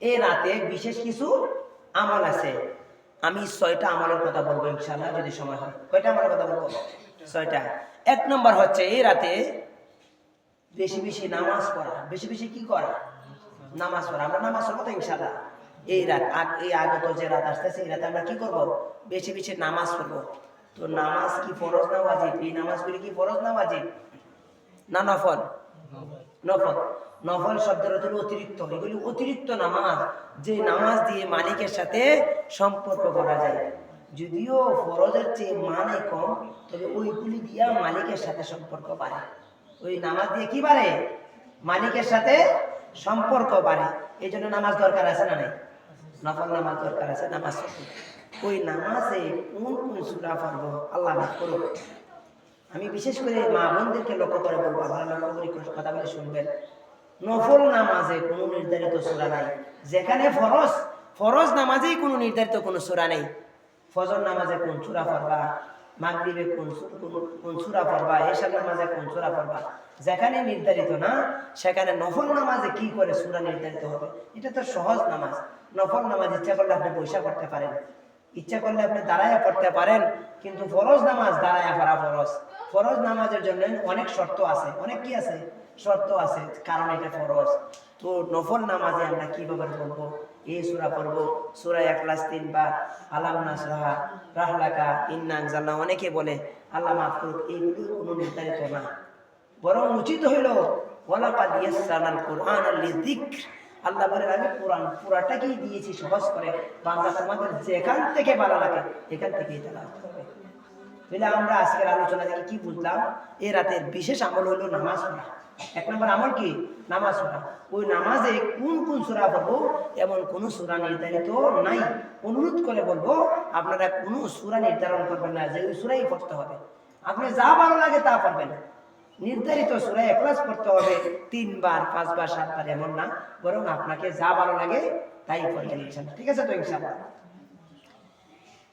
এই রাতে বিশেষ কিছু আমল আছে। আমি ছয়টা আমলের কথা বলব ইনশাল্লাহ যদি সময় হয়। কয়টা আমলের কথা বলব? ছয়টা। এক নম্বর হচ্ছে এই রাতে বেশি বেশি নামাজ পড়া। বেশি বেশি কি করা? নামাজ পড়া। আমরা নামাজ পড়ব তো ইনশাল্লাহ এই রাত, আগ এই আগত যে রাত আসতেছে, এই রাতে আমরা কি করব? বেশি বেশি নামাজ পড়ব। তো নামাজ কি ফরজ না ওয়াজিব? এই নামাজগুলি কি ফরজ না ওয়াজিব? না নফল? নফল। নফল শব্দের অর্থ অতিরিক্ত। এগুলি অতিরিক্ত নামাজ। যে নামাজ দিয়ে মালিকের সাথে সম্পর্ক করা যায়। যদিও ফরজের চেয়ে মানে কম, তবে ওইগুলি দিয়া মালিকের সাথে সম্পর্ক বাড়ে। ওই নামাজ দিয়ে কি বাড়ে? মালিকের সাথে সম্পর্ক বাড়ে। এই জন্য নামাজ দরকার আছে না নাই? নফল নামাজ দরকার আছে, নামাজ ওই নামাজে কোন কোন সুরা পড়ব? আল্লাহ মাফ করুক। আমি বিশেষ করে মা বোনদেরকে লক্ষ্য করে বলব করে কথা বলে শুনবেন। নফল নামাজে কোনো নির্ধারিত সুরা নাই। যেখানে ফরজ ফরজ নামাজেই কোনো নির্ধারিত কোনো সুরা নেই। ফজর নামাজে কোন সুরা পড়বা, মাগরিবে কোন কোন- সুরা পড়বা, এশার নামাজে কোন সুরা পড়বা, যেখানে নির্ধারিত না, সেখানে নফল নামাজে কি করে সুরা নির্ধারিত হবে? এটা তো সহজ নামাজ। নফল নামাজ ইচ্ছা করলে আপনি পয়সা করতে পারেন। ইচ্ছা করলে আপনি দাঁড়ায় পড়তে পারেন, কিন্তু ফরজ নামাজ দাঁড়ায় পড়া ফরজ। ফরজ নামাজের জন্য অনেক শর্ত আছে। অনেক কি আছে? শর্ত আছে, কারণ এটা ফরজ। তো নফল নামাজে আমরা কীভাবে পড়ব? এই সুরা পড়ব, সুরা এক ক্লাস তিনবার। আলাম নাসরাহা রাহলাকা, ইন্নাং জাল্লা অনেকে বলে, আল্লাহ মাফ এইগুলি কোনো নির্ধারিত না। বরং উচিত হইল কুরআন আল্লাহ আমি পুরাটাকেই দিয়েছি, সহজ করে। বাংলা তোমাদের যেখান থেকে ভালো লাগে, এখান থেকেই করবে। তাহলে আমরা আজকের আলোচনা থেকে কি বুঝলাম? এই রাতের বিশেষ আমল হলো নামাজ পড়া। এক নম্বর আমল কি? নামাজ পড়া। ওই নামাজে কোন কোন সূরা পড়ব? এমন কোন সূরা নির্ধারিত নাই। অনুরোধ করে বলব, আপনারা কোনো সূরা নির্ধারণ করবেন না, যে ওই সূরাই পড়তে হবে। আপনি যা ভালো লাগে তা পড়বেন। নির্ধারিত সুরা একলাস পড়তে হবে তিনবার, পাঁচবার, সাতবার এমন না। বরং আপনাকে যা ভালো লাগে তাই পড়বেন ইনশাল্লাহ ঠিক আছে তো ইনশাল্লাহ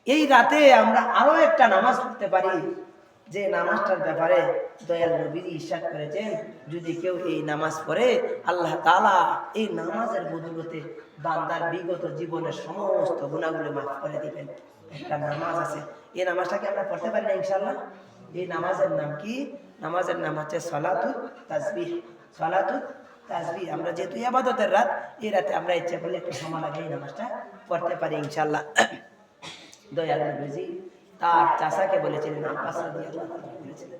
এই রাতে আমরা আরও একটা নামাজ পড়তে পারি, যে নামাজটার ব্যাপারে দয়াল ইরশাদ করেছেন, যদি কেউ এই নামাজ পড়ে, আল্লাহ তাআলা এই নামাজের বদলতে বান্দার বিগত জীবনের সমস্ত গুণাগুলো মাফ করে দিবেন। একটা নামাজ আছে, এই নামাজটাকে আমরা পড়তে পারি না ইনশাল্লাহ এই নামাজের নাম কি? নামাজের নাম হচ্ছে সলাতুত সলাতুত তাসবিহ, আমরা যেহেতু আবাদতের রাত, এই রাতে আমরা ইচ্ছা করলে একটু সময় লাগে এই নামাজটা পড়তে পারি ইনশাল্লাহ দয়াল নবীজি তার চাচাকে বলেছিলেন, আব্বাস বলেছিলেন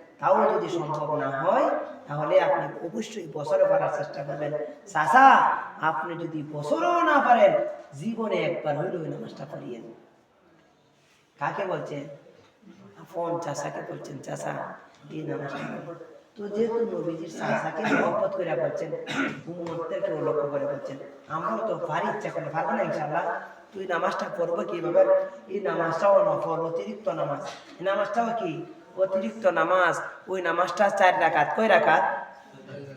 তাও যদি সম্ভব না হয়, তাহলে আপনি অবশ্যই বছরে পড়ার চেষ্টা করবেন। চাচা, আপনি যদি বছরও না পারেন, জীবনে একবার হইলেও নামাজটা পড়িয়েন কাকে বলছেন ফোন চাষাকে বলছেন চাষা এই নামাজটা। তো যেহেতু নবীজির চাষাকে মহব্বত করে বলছেন, উম্মতদেরকেও লক্ষ্য করে বলছেন আমরাও তো পারি ইচ্ছা করলে পারব না ইনশাল্লাহ তুই নামাজটা পড়ব কীভাবে? এই নামাজটাও নফল, অতিরিক্ত নামাজ। এই নামাজটাও কি অতিরিক্ত নামাজ, ওই নামাজটা চার রাকাত। কয় রাকাত?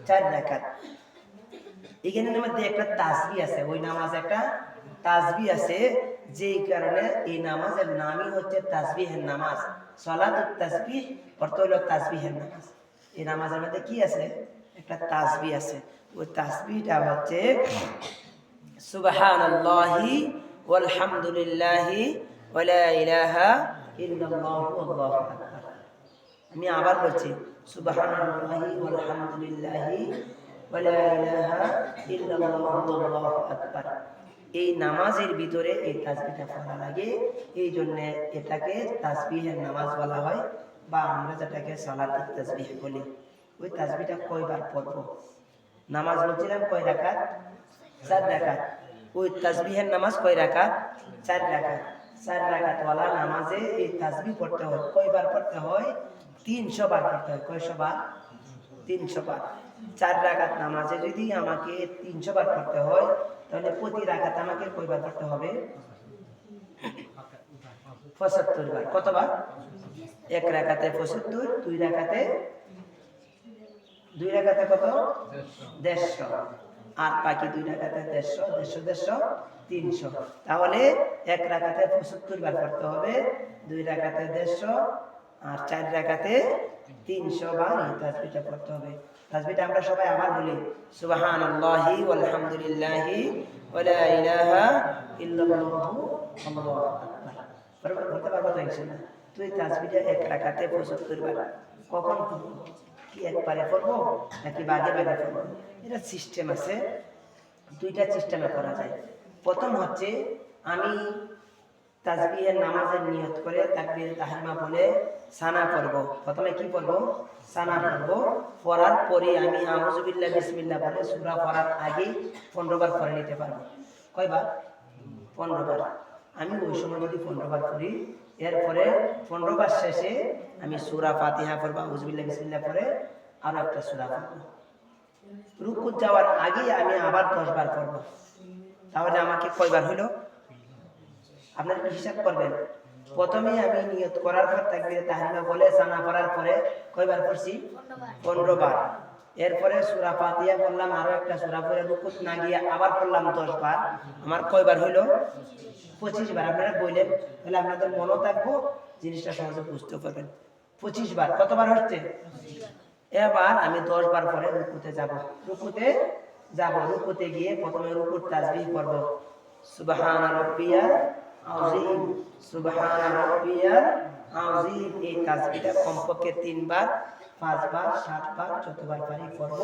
চার রাকাত। এখানে মধ্যে একটা তাসবি আছে, ওই নামাজ একটা তাসবি আছে, যেই কারণে এই নামাজের নামই হচ্ছে তাসবিহের নামাজ। সলাত তাসবিহ অর্থ হলো তাসবিহের নামাজ। এই নামাজের মধ্যে কি আছে? একটা তাসবি আছে। ওই তাসবিটা হচ্ছে, সুবহানাল্লাহি ওয়ালহামদুলিল্লাহি ওয়ালা ইলাহা ইল্লাল্লাহু আল্লাহু আকবার আমি আবার বলছি, সুবহানাল্লাহি ওয়ালহামদুলিল্লাহি ওয়ালা ইলাহা ইল্লাল্লাহু আল্লাহু আকবার। এই নামাজের ভিতরে এই তাসবিহটা পড়া লাগে এই জন্য এটাকে তাসবিহের নামাজ বলা হয় বা আমরা যেটাকে সালাতুত তাসবিহ বলি। ওই তাসবিহটা কয়বার পড়ব? নামাজ বলছিলাম কয় রাকাত? চার রাকাত। ওই তাসবিহের নামাজ কয় রাকাত? চার রাকাত। চার রাকাত ওয়ালা নামাজে এই তাসবি পড়তে হয়। কয়বার পড়তে হয়? তিনশো বার পড়তে হয়। কয়শো বার তিনশো বার চার রাকাত নামাজে যদি আমাকে তিনশো বার পড়তে হয়, তাহলে প্রতি রাকাত আমাকে কয়বার পড়তে হবে? পঁচাত্তর বার। কতবার? এক রাখাতে পঁচাত্তর, দুই রাখাতে দুই রাখাতে কত? দেড়শো। আর বাকি দুই রাখাতে দেড়শো দেড়শো দেড়শো, তিনশো। তাহলে এক রাখাতে পঁচাত্তর বার করতে হবে, দুই রাখাতে দেড়শো আর চার রাখাতে তিনশো বার এই তাসবিটা পড়তে হবে। তাসবিটা আমরা সবাই আবার বলি সুবাহান আল্লাহি আলহামদুলিল্লাহি ওয়ালা ইলাহা ইল্লাল্লাহু আল্লাহু আকবার। বরাবর বলতে পারব তো ইনশাআল্লাহ? তুই তাসবিটা এক রাখাতে পঁচাত্তর বার কখন? কি একবারে পড়ব নাকি বাগে বাগে পড়ব? এটা সিস্টেম আছে। দুইটা সিস্টেমে করা যায়। প্রথম হচ্ছে আমি তাজবিহের নামাজের নিয়ত করে তাকবীর তাহারিমা বলে সানা পড়ব। প্রথমে কি পড়ব? সানা পড়ব। পড়ার পরে আমি আউজুবিল্লাহ বিসমিল্লাহ বলে সুরা পড়ার আগে পনেরো বার করে নিতে পারব। কয়বার? পনেরো বার। আমি ওই সময় যদি পনেরো বার করি এরপরে পনেরো বার শেষে আমি সূরা ফাতিহা পড়ব আউজুবিল্লাহ বিসমিল্লাহ পরে আরও একটা সুরা পড়ব। রুকুত যাওয়ার আগে আমি আবার দশ বার পড়ব। তাহলে আমাকে কয়বার হইল? আপনার হিসাব করবেন? প্রথমে আমি নিয়ত করার পর তাকবীরে তাহরিমা বলে সানা করার পরে কয়বার পড়ছি? পনেরো বার এরপরে সুরা ফাতিয়া পড়লাম, আরও একটা সুরা পরে রুকুত না গিয়ে আবার পড়লাম দশ বার আমার কয়বার হইল? পঁচিশ বার আপনারা বললেন, তাহলে আপনাদের মনে থাকব, জিনিসটা সহজে বুঝতে পারবেন। পঁচিশ বার কতবার হচ্ছে? এবার আমি দশ বার পরে রুকুতে যাব। রুকুতে যাব। রুকুতে গিয়ে প্রথমে রুকুর তাজবিহ করব সুবহান রাব্বিয়াল আযীম। সুবহান রাব্বিয়াল আযীম এই তাজবিহটা কমপক্ষে তিনবার পাঁচবার সাতবার যতবার পারি করব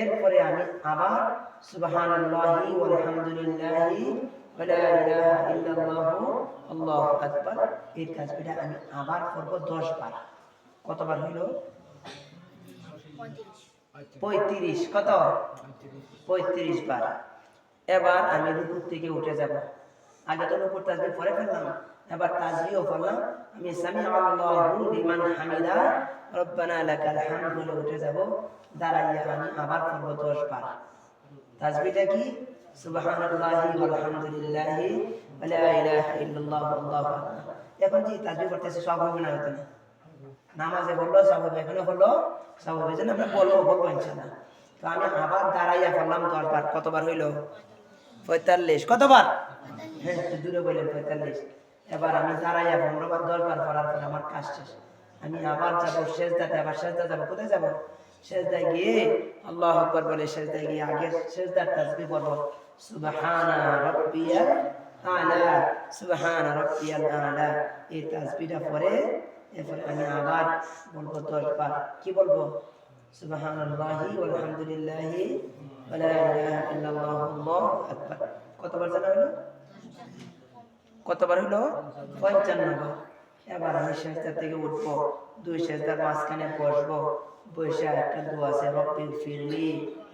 এরপরে আমি আবার সুবহানাল্লাহি ওয়ালহামদুলিল্লাহি ওয়ালা ইলাহা ইল্লাল্লাহু আল্লাহু আকবার এই তাজবিহটা আমি আবার করব 10 বার কতবার হইল? পঁয়ত্রিশ কত? পঁয়ত্রিশ বার। এবার আমি রুকুর থেকে উঠে যাব। আগে রুকুর তাজবি পরে ফেললাম। এবার তাজবিও করলাম আমি সামি আল্লাহু হামিদা। রব্বানা লাকাল হামদ বলে উঠে যাব। দাঁড়াইয়া আমি আবার করব 10 বার। তাজবিটা কি? সুবহানাল্লাহি ওয়ালহামদুলিল্লাহি ওয়ালা ইলাহা ইল্লাল্লাহু আল্লাহু আকবার। এখন যে তাজবি করতেছে সব হবে না নামাজে বলল সব হবে। এখানে বলল সব হবে। যেন আমরা বলব বলব তো আমি আবার দাঁড়াইয়া করলাম দশবার কতবার হইল? পঁয়তাল্লিশ। কতবার? হ্যাঁ একটু দূরে বললেন পঁয়তাল্লিশ। এবার আমি দাঁড়াইয়া পর আমার কাজ শেষ। আমি আবার আবার যাব, কোথায় যাব? গিয়ে আল্লাহ বলে গিয়ে আগে বলব সুবহানা রাব্বিয়াল আলা, সুবহানা রাব্বিয়াল আলা। এই তাসবিটা পরে এরপরে আমি আবার বলব দশ কি বলব? সুবহানাল্লাহি আকবার। কতবার জানা হলো? কতবার হলো? পঞ্চান্ন বার এবার আমি শেষদার থেকে উঠবো, দুই শেষদার মাঝখানে বসবো, বসে একটা দোয়া আছে ফিরলি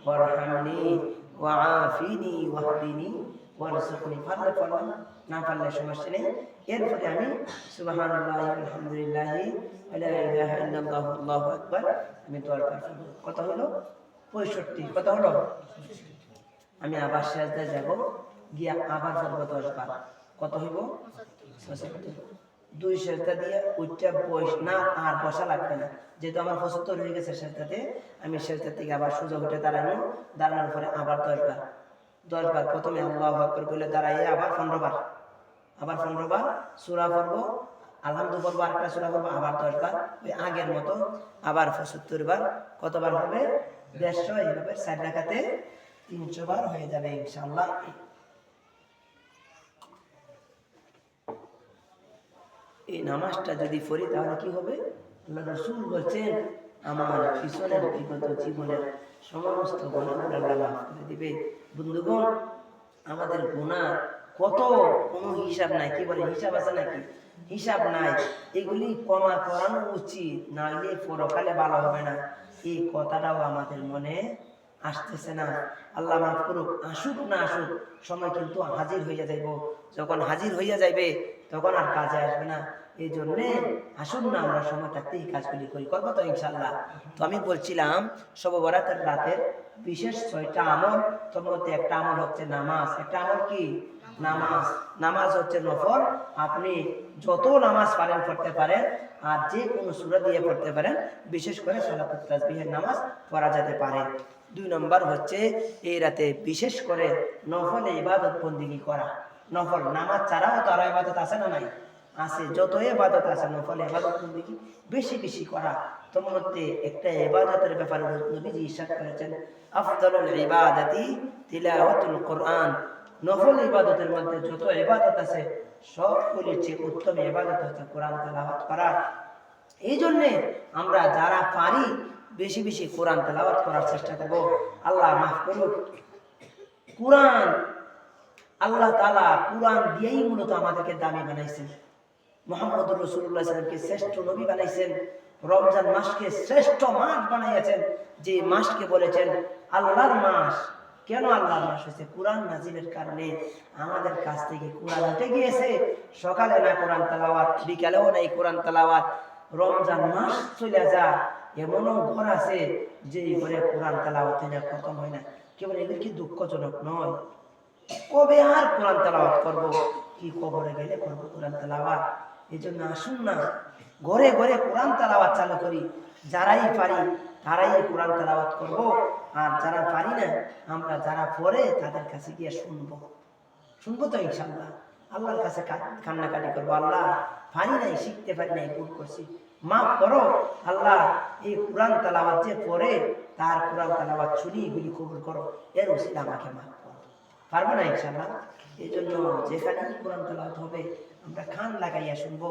ওয়ারহামনি ওয়াআফিনি ওয়াহদিনি ওয়ারযুকনি। পারলে পড়লাম না পারলে সমস্যা নেই। এরপরে আমি সুবহানাল্লাহি আলহামদুলিল্লাহি ওয়ালা আল্লাহু আকবার, আমি দোয়া করব। কত হলো? 65 কত হলো? আমি আবার সেজদায় যাব, গিয়া আবার করব 10 বার। কত হইব? দুই সেজদা দিয়ে উচ্চা বয়স না, আর বসা লাগবে না। যেহেতু আমার পঁচাত্তর হয়ে গেছে সেজদাতে আমি সেজদা থেকে আবার সোজা উঠে দাঁড়ানো দাঁড়ানোর পরে আবার দশ বার। দশ বার প্রথমে আল্লাহ আকবর বলে দাঁড়াইয়ে আবার পনেরো বার। আবার পনেরো বার সুরা পড়ব। আলহামদু পড়ব, আরেকটা সুরা পড়ব, আবার দশ বার। ওই আগের মতো আবার পঁচাত্তর বার। কতবার হবে? দেড়শো, এইভাবে ষাট টাকাতে তিনশো বার হয়ে যাবে ইনশাল্লাহ এই নামাজটা যদি পড়ি, তাহলে কি হবে? আল্লাহ রসুল বলছেন, আমার পিছনের বিগত জীবনের সমস্ত গুণাগুলো আল্লাহ মাফ করে দিবে বন্ধুগণ, আমাদের গুণা কত? কোনো হিসাব নাই। কি বলে, হিসাব আছে নাকি? হিসাব নাই। এগুলি কমা করানো উচিত, নাইলে পরকালে ভালো হবে না। এই কথাটাও আমাদের মনে আসতেছে না। আল্লাহ মাফ করুক, আসুক না আসুক, সময় কিন্তু হাজির হইয়া যাইব। যখন হাজির হইয়া যাইবে, তখন আর কাজে আসবে না। এই জন্যে আসুন না, আমরা সময় থাকতে এই কাজগুলি করি। করব তো ইনশাল্লাহ তো আমি বলছিলাম সব বরাতের রাতের বিশেষ ছয়টা আমল, তোর মধ্যে একটা আমল হচ্ছে নামাজ। একটা আমল কি? নামাজ। নামাজ হচ্ছে নফল। আপনি যত নামাজ পারেন, পড়তে পারেন, আর যে কোনো সুরা দিয়ে পড়তে পারেন, বিশেষ করে তাসবিহের নামাজ পড়া যেতে পারে। দুই নম্বর হচ্ছে, এই রাতে বিশেষ করে নফল ইবাদত বন্দিগি করা। নফল, নামাজ ছাড়াও তো আরও ইবাদত আছে না নাই? আছে যত এবাদত আছে, নফল এবাদত বন্দিগি বেশি বেশি করা। তোর মধ্যে একটা এবাদতের ব্যাপারে নবীজি ইরশাদ করেছেন, আফদলুল ইবাদাতি তিলাওয়াতুল কোরআন। নফল ইবাদতের মধ্যে যত ইবাদত আছে সবগুলির চেয়ে উত্তম ইবাদত হচ্ছে কোরআন তেলাওয়াত করা। এই জন্যে আমরা যারা পারি, বেশি বেশি কোরআন তেলাওয়াত করার চেষ্টা করব। আল্লাহ মাফ করুক। কোরআন, আল্লাহ তালা কোরআন দিয়েই মূলত আমাদেরকে দামি বানাইছেন। মোহাম্মদ রসুল্লাহ শ্রেষ্ঠ নবী বানাইছেন। রমজান মাসকে শ্রেষ্ঠ মাস বানাইয়াছেন। যে মাসকে বলেছেন আল্লাহর মাস। কেন আল্লাহর মাস হয়েছে? কোরআন কারণে আমাদের কাছ থেকে কোরআন গিয়েছে। সকালে না কোরআন তালাওয়াত, বিকালেও নাই কোরআন তালাওয়াত। রমজান মাস চলে যা, এমনও ঘর আছে যে ঘরে কোরআন তালাওয়াত না, খতম হয় না। কেবল এদের কি দুঃখজনক নয়। কবে আর কোরআন তালাওয়াত করব? কি কবরে গেলে করব কোরআন তেলাওয়াত? এই জন্য আসুন না। ঘরে ঘরে কোরআন তেলাওয়াত চালু করি। যারাই পারি তারাই কোরআন তেলাওয়াত করব। আর যারা পারি না, আমরা যারা পড়ে তাদের কাছে গিয়ে শুনব। শুনব তো ইনশাল্লাহ আল্লাহর কাছে কান্নাকাটি করব। আল্লাহ, পারি নাই, শিখতে পারি নাই, ভুল করছি। মাফ করো। আল্লাহ, এই কোরআন তালাবাদ যে পড়ে, তার কোরআন তালাবাদ শুনি এগুলি কবুল করো। এর ওসিলা আমাকে মাফ করো। পারব না ইনশাল্লাহ এই জন্য যেখানে কোরআন তালাওয়াত হবে আমরা খান লাগাইয়া শুনব।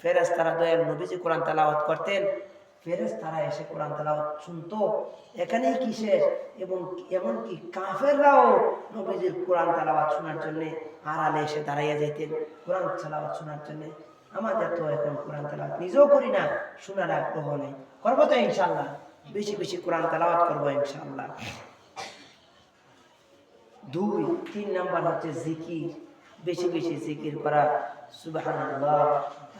ফেরেস তারা দয়াল নবীজি কোরআন তালাওয়াত করতেন। ফেরেস তারা এসে কোরআন তালাওয়াত শুনতো। এখানেই কিসের এবং এমনকি কাফেররাও নবীজির কোরআন তালাওয়াত শোনার জন্য আড়ালে এসে দাঁড়াইয়া যাইতেন কোরআন তালাওয়াত শোনার জন্য? আমাদের তো এখন কোরআন তালাওয়াত নিজেও করি না, শোনার আগ্রহ নেই। করব তো ইনশাল্লাহ বেশি বেশি কোরআন তালাওয়াত করব ইনশাল্লাহ দুই, তিন নাম্বার হচ্ছে জিকির। বেশি বেশি জিকির করা সুবহানাল্লাহ,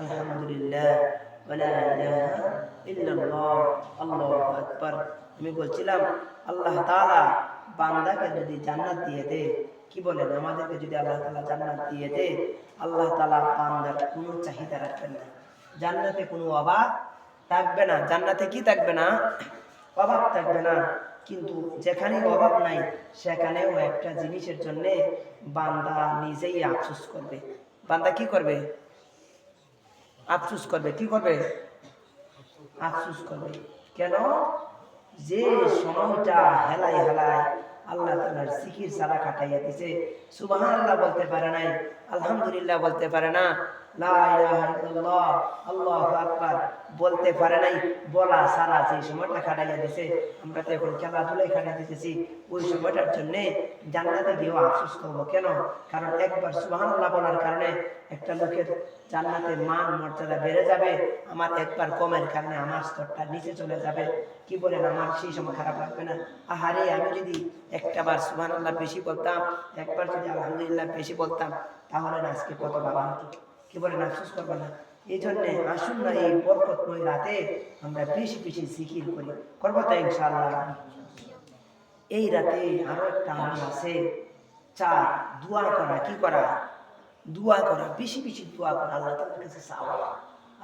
আলহামদুলিল্লাহ, ওয়ালা ইলাহা ইল্লাল্লাহ, আল্লাহু আকবার। আমি বলছিলাম, আল্লাহ তাআলা বান্দাকে যদি জান্নাত দিয়ে দে কি বলেন? আমাদেরকে যদি আল্লাহ তাআলা জান্নাত দিয়ে দে আল্লাহ তাআলা বান্দার কোনো চাহিদা রাখবেন না। জান্নাতে কোনো অভাব থাকবে না। জান্নাতে কি থাকবে না? অভাব থাকবে না। কিন্তু যেখানে অভাব নাই, সেখানেও একটা জিনিসের জন্যে বান্দা নিজেই আফসোস করবে। বান্দা কি করবে? আফসুস করবে। কি করবে? আফসুস করবে। কেন? যে সময়টা হেলাই হেলাই আল্লাহ তালার সিকির সারা কাটাইয়া দিছে। সুবাহ আল্লাহ বলতে পারে নাই, আলহামদুলিল্লাহ বলতে পারে না। বলতে পারে নাই, বলা সারা যে সময়টা কাটাইয়া দিছে, আমরা তো এখন খেলাধুলাই কাটাই দিতেছি, ওই সময়টার জন্য জান্নাতে গিয়েও আফসোস করব। কেন? কারণ একবার সুবহানাল্লাহ বলার কারণে একটা লোকের জান্নাতে মান, মর্যাদা বেড়ে যাবে, আমার একবার কমের কারণে আমার স্তরটা নিচে চলে যাবে। কি বলেন আমার? সেই সময় খারাপ লাগবে না। আহারে, আমি যদি একটা বার সুবহানাল্লাহ বেশি বলতাম, একবার যদি আলহামদুলিল্লাহ বেশি বলতাম, তাহলে আজকে কত বাবা হতো। কি বলেন আফসোস করব না। এই জন্যে আসুন না, এই বরকতময় রাতে আমরা বেশি বেশি জিকির করি। করব তো ইনশাআল্লাহ। এই রাতে আরও একটা আমল আছে। চার দোয়া করা, কি করা? দোয়া করা, বেশি বেশি দোয়া করা, আল্লাহ তালার কাছে চাওয়া।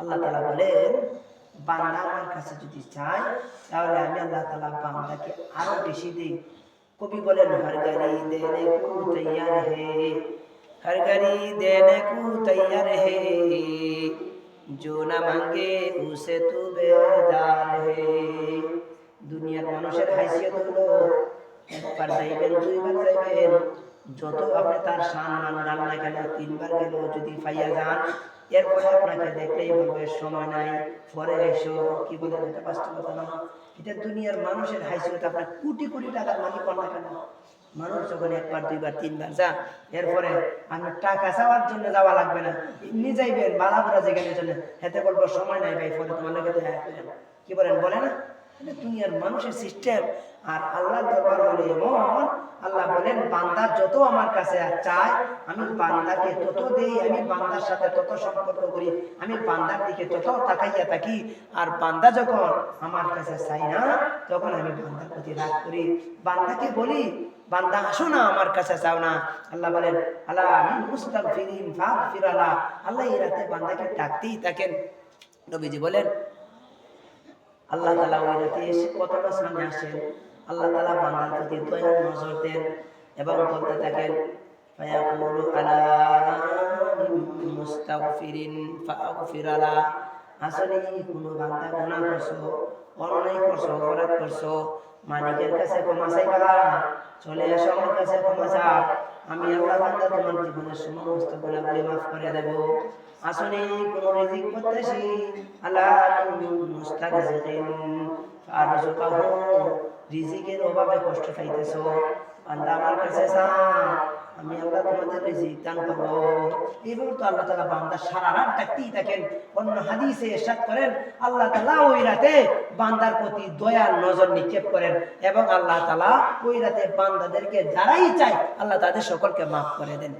আল্লাহ তালা বলেন, বান্দা আমার কাছে যদি চায়, তাহলে আমি আল্লাহ তালা বান্দাকে আরও বেশি দিই। কবি বলেন, হর গাড়ি দেনে তৈয়ার হে। हर गरी देने को तैयार है जो न मांगे उसे तू बेदार है দুনিয়ার মানুষের হাইসিয়ত হলো একবার যাইবেন দুইবার যাইবেন যত আপনি তার সম্মান ডান না কেন তিনবার গেল যদি পাইয়া যান এরপরে আপনাকে দেখলেই বলবে সময় নাই পরে এসো কি বলে এটা বাস্তবতা না এটা দুনিয়ার মানুষের হাইসিয়ত আপনার কোটি কোটি টাকার মালিক হন না কেন মানুষ যখন একবার, দুইবার, তিনবার যা, এরপরে আমি টাকা চাওয়ার জন্য যাওয়া লাগবে না। এমনি যাইবেন বালাপুরা যেখানে জন্য হেতে বলব, সময় নাই ভাই পরে তোমার লোকে কি বলেন, বলে না? দুনিয়ার মানুষের সিস্টেম আর আল্লাহর দরবার হলে এমন, আল্লাহ বলেন বান্দার যত আমার কাছে চায়, আমি বান্দাকে তত দেই, আমি বান্দার সাথে তত সম্পর্ক করি, আমি বান্দার দিকে তত তাকাইয়া থাকি। আর বান্দা যখন আমার কাছে চাই না, তখন আমি বান্দার প্রতি রাগ করি। বান্দাকে বলি বান্দা, আসো না আমার কাছে চাও না। আল্লাহ বলেন আল্লাহ মুস্তাগফিরিন আল্লাহ এই রাতে বান্দাকে ডাকতেই থাকেন। নবীজি বলেন, আল্লাহ তালা ওই রাতে এসে কতটা সামনে আসেন। আল্লাহ তালা বান্দার প্রতি দয়ার নজর দেন এবং বলতে থাকেন আলা মুস্তাগফিরিন ফাগফির আলা। আসলে কোনো বান্দা গুনাহ করছ, অন্যায় করছ, অপরাধ করছ, মালিকের কাছে ক্ষমা চাইবা, চলে এসো আমার কাছে ক্ষমা চাও। আমি আল্লাহ বান্দা, তোমার জীবনের সমস্ত গুণাগুলি মাফ করে দেব। আসলে কোন রিজিক করতেছি আল্লাহ ফারজুকাহু রিজিকের অভাবে কষ্ট পাইতেছো। বান্দা আমার কাছে চা আমি আল্লাহ তোমাদের রিজিক দান তো আল্লাহ বান্দা সারা রাত ডাকতেই থাকেন, অন্য হাদিসে এরশাদ করেন, আল্লাহ তালা ওই রাতে বান্দার প্রতি দয়ার নজর নিক্ষেপ করেন এবং আল্লাহ তালা ওই রাতে বান্দাদেরকে যারাই চায়, আল্লাহ তাদের সকলকে মাফ করে দেন।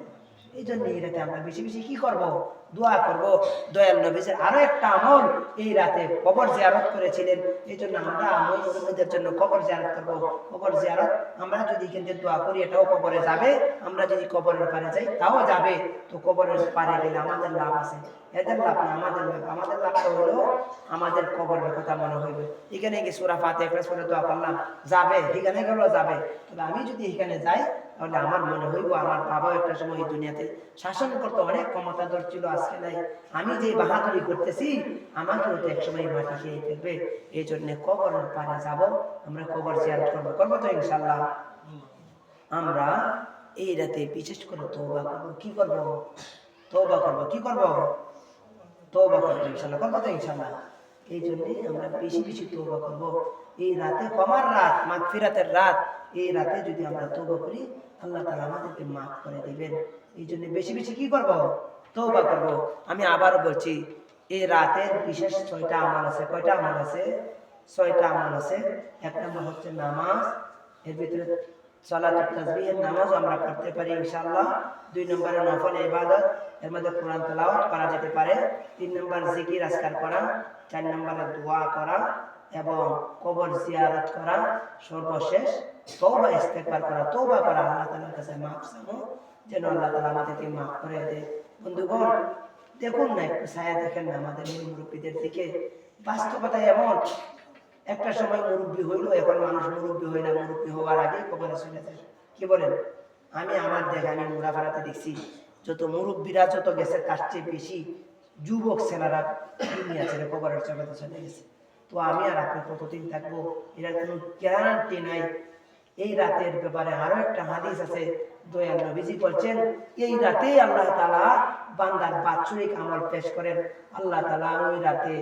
এই জন্য এই রাতে আমরা বেশি বেশি কি করব? দোয়া করব। দয়াল আরও একটা আমল এই রাতে কবর জিয়ারত করেছিলেন। এই জন্য আমরা জন্য কবর জিয়ারত করব। কবর জিয়ারত আমরা যদি দোয়া করি, এটাও কবরে যাবে। আমরা যদি কবরের পারে যাই, তাও যাবে। তো কবরের পারে গেলে আমাদের লাভ আছে। এদের লাভ না, আমাদের লাভ। আমাদের লাভটা হলো আমাদের কবরের কথা মনে হইবে। এখানে গিয়ে সুরা ফাতে একটা সুরা দোয়া করলাম। যাবে, এখানে গেলেও যাবে। তবে আমি যদি এখানে যাই তাহলে আমার মনে হইব, আমার বাবা একটা সময় এই দুনিয়াতে শাসন করতে, অনেক ক্ষমতাধর ছিল, আজকে নাই। আমি যে বাহাদুরি করতেছি, আমাকেও তো একসময় মাটি খেয়ে ফেলবে। এই জন্য কবরের পারে যাব, আমরা কবর জিয়ারত করব। করব তো ইনশাল্লাহ আমরা এই রাতে বিশেষ করে তৌবা করব। কি করব? তৌবা করব। কি করব? তৌবা করব ইনশাল্লাহ করব তো ইনশাল্লাহ এই জন্যই আমরা বেশি বেশি তৌবা করব। এই রাতে কমার রাত মাগফিরাতের রাত, এই রাতে যদি আমরা তৌবা করি, আল্লাহ তালা আমাদেরকে মাফ করে দিবেন। এই জন্য বেশি বেশি কি করব? তৌবা করব। আমি আবারও বলছি, এই রাতের বিশেষ ছয়টা আমল আছে। কয়টা আমল আছে? ছয়টা আমল আছে। এক নম্বর হচ্ছে নামাজ। এর ভিতরে সালাত নামাজ আমরা পড়তে পারি ইনশাআল্লাহ। দুই নম্বরে নফল ইবাদত। এর মধ্যে কোরআন তেলাওয়াত করা যেতে পারে। তিন নম্বর জিকির আজকার করা। চার নম্বরে দোয়া করা। এবং কবর জিয়ারত করা সর্বশেষ, তওবা ইস্তেগফার করা, তওবা করা। আল্লাহ তাআলার কাছে মাফ চানো যেন আল্লাহ তাআলা আমাদেরকে মাফ করে দেয়। বন্ধুগণ, দেখুন না, একটু ছায়া দেখেন না আমাদের মুরব্বীদের দিকে। বাস্তবতা এমন, একটা সময় মুরব্বী হইল, এখন মানুষ মুরব্বী হয় না, মুরব্বী হওয়ার আগে কবরে চলে যায়। কি বলেন? আমি আমার দেখা আমি মুরাফারাতে দেখছি, যত মুরব্বীরা যত গেছে, তার চেয়ে বেশি যুবক ছেলেরা ছেড়ে কবরের জগতে চলে গেছে। তো আমি আর আপনি কতদিন থাকব? এর কোনো গ্যারান্টি নাই। এই রাতের ব্যাপারে আরও একটা হাদিস আছে, দয়াল নবীজি বলছেন, এই রাতে আল্লাহ তালা বান্দার বাৎসরিক আমল পেশ করেন। আল্লাহ তালা ওই রাতে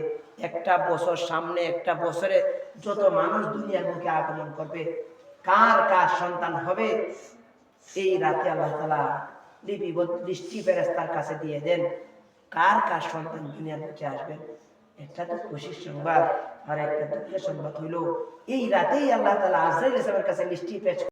একটা বছর সামনে, একটা বছরে যত মানুষ দুনিয়ার মুখে আগমন করবে, কার কার সন্তান হবে, এই রাতে আল্লাহ তালা লিপিবদ্ধ দৃষ্টি ফেরেস্তার কাছে দিয়ে দেন, কার কার সন্তান দুনিয়ার মুখে আসবেন এটা তো খুশির সংবাদ। আর একটা দুঃখের সংবাদ হইল এই রাতেই আল্লাহ তালা আজরাইল ইসলামের কাছে মিষ্টি পেশ